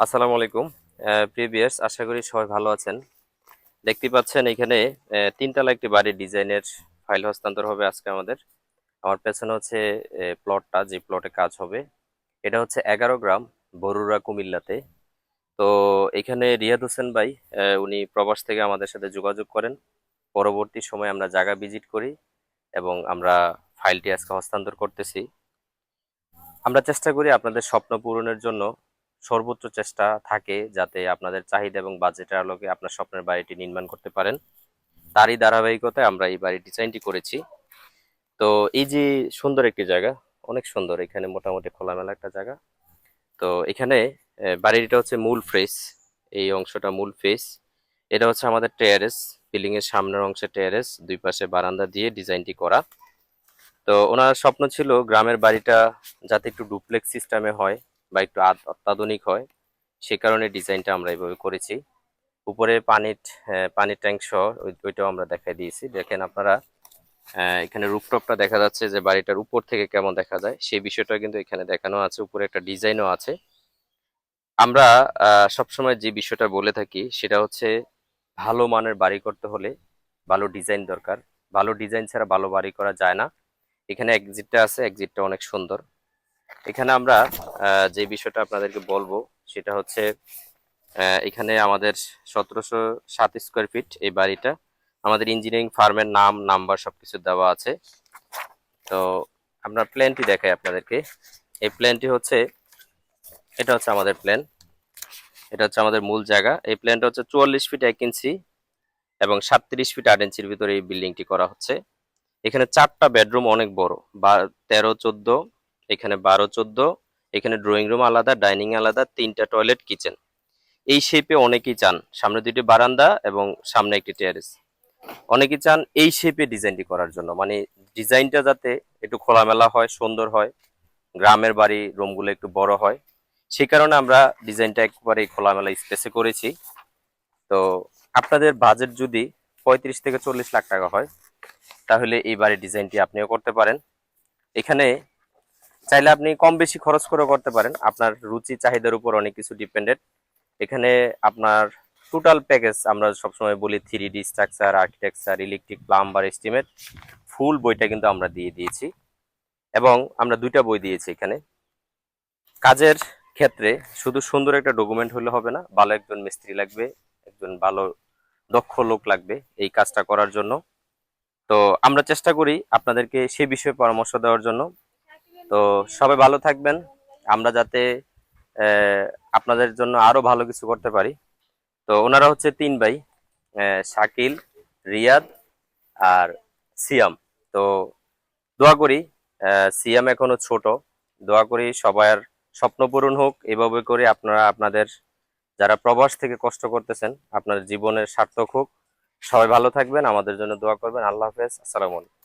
আসসালামু আলাইকুম। প্রিভিয়াস আশা করি সবাই ভালো আছেন। দেখতে পাচ্ছেন এখানে তিনতলা একটি বাড়ির ডিজাইনের ফাইল হস্তান্তর হবে আজকে আমাদের। আমার পেছনে হচ্ছে প্লটটা যে প্লটে কাজ হবে। এটা হচ্ছে এগারো গ্রাম বরুরা কুমিল্লাতে। তো এখানে রিয়াদ হোসেন ভাই উনি প্রবাস থেকে আমাদের সাথে যোগাযোগ করেন। পরবর্তী সময় আমরা জায়গা ভিজিট করি এবং আমরা ফাইলটি আজকে হস্তান্তর করতেছি। আমরা চেষ্টা করি আপনাদের স্বপ্ন পূরণের জন্য সর্বোচ্চ চেষ্টা থাকে যাতে আপনাদের চাহিদা এবং বাজেটের আলোকে আপনার স্বপ্নের বাড়িটি নির্মাণ করতে পারেন। তারই ধারাবাহিকতায় আমরা এই বাড়ির ডিজাইনটি করেছি। তো এই যে সুন্দর একটি জায়গা, অনেক সুন্দর। এখানে মোটামুটি খোলামেলা একটা জায়গা। তো এখানে বাড়িটা হচ্ছে মূল ফ্রেস এই অংশটা মূল ফেস। এটা হচ্ছে আমাদের টেয়ারেস বিল্ডিং এর সামনের অংশে টেয়ারেস দুই পাশে বারান্দা দিয়ে ডিজাইনটি করা। তো ওনার স্বপ্ন ছিল গ্রামের বাড়িটা যাতে একটু ডুপ্লেক্স সিস্টেমে হয়। বা একটু অত্যাধুনিক হয়, সে কারণে ডিজাইনটা আমরা এইভাবে করেছি। উপরে পানির পানির ট্যাঙ্ক সহ ওই- ওইটাও আমরা দেখাই দিয়েছি। দেখেন আপনারা এখানে রুফটপটা দেখা যাচ্ছে যে বাড়িটার উপর থেকে কেমন দেখা যায়। সেই বিষয়টা কিন্তু এখানে দেখানো আছে, উপরে একটা ডিজাইনও আছে। আমরা সবসময় যে বিষয়টা বলে থাকি, সেটা হচ্ছে ভালো মানের বাড়ি করতে হলে ভালো ডিজাইন দরকার। ভালো ডিজাইন ছাড়া ভালো বাড়ি করা যায় না। এখানে এক্সিটটা আছে এক্সিটটা অনেক সুন্দর। এখানে আমরা যে বিষয়টা আপনাদেরকে বলব সেটা হচ্ছে এখানে আমাদের সতেরোশো সাত স্কোয়ার ফিট এই বাড়িটা। আমাদের ইঞ্জিনিয়ারিং ফার্মের নাম নাম্বার সবকিছু দেওয়া আছে। তো আমরা প্ল্যানটি দেখাই আপনাদেরকে। এই প্ল্যানটি হচ্ছে, এটা হচ্ছে আমাদের প্ল্যান এটা হচ্ছে আমাদের মূল জায়গা। এই প্ল্যানটা হচ্ছে চুয়াল্লিশ ফিট এক ইঞ্চি এবং সাতত্রিশ ফিট আট ইঞ্চির ভিতরে এই বিল্ডিংটি করা হচ্ছে। এখানে চারটা বেডরুম অনেক বড়, বা তেরো, চোদ্দ এখানে বারো, চোদ্দ, এখানে ড্রয়িং রুম আলাদা ডাইনিং আলাদা, তিনটা টয়লেট কিচেন এই শেপে অনেকেই চান। সামনে দুইটি বারান্দা এবং সামনে একটি টেরেস অনেকেই চান এই শেপে ডিজাইনটি করার জন্য। মানে ডিজাইনটা যাতে একটু খোলামেলা হয়, সুন্দর হয়, গ্রামের বাড়ি রুমগুলো একটু বড় হয়। সেই কারণে আমরা ডিজাইনটা একবারে খোলামেলা স্পেসে করেছি। তো আপনাদের বাজেট যদি পঁয়ত্রিশ থেকে চল্লিশ লাখ টাকা হয়, তাহলে এই বাড়ির ডিজাইনটি আপনিও করতে পারেন। এখানে চাইলে আপনি কম বেশি খরচ করে করতে পারেন। আপনার রুচি, চাহিদার উপর অনেক কিছু ডিপেন্ডেড এখানে আপনার টোটাল প্যাকেজ আমরা সবসময় বলি three D structure architecture electric plumber estimate full বইটা কিন্তু আমরা দিয়ে দিয়েছি। এবং আমরা দুইটা বই দিয়েছি এখানে। কাজের ক্ষেত্রে শুধু সুন্দর একটা ডকুমেন্ট হলে হবে না, ভালো একজন মিস্ত্রি লাগবে, একজন ভালো দক্ষ লোক লাগবে এই কাজটা করার জন্য। তো আমরা চেষ্টা করি আপনাদেরকে সে বিষয়ে পরামর্শ দেওয়ার জন্য। তো সবাই ভালো থাকবেন। আমরা যাতে আপনাদের জন্য আরও ভালো কিছু করতে পারি। তো ওনারা হচ্ছে তিন ভাই শাকিল, রিয়াদ আর সিয়াম। তো দোয়া করি সিয়াম এখনও ছোট। দোয়া করি সবার স্বপ্ন পূরণ হোক। এভাবে করে আপনারা, আপনাদের যারা প্রবাস থেকে কষ্ট করতেছেন আপনার জীবনের সার্থক হোক। সবাই ভালো থাকবেন, আমাদের জন্য দোয়া করবেন। আল্লাহ হাফেজ। আসসালামু আলাইকুম।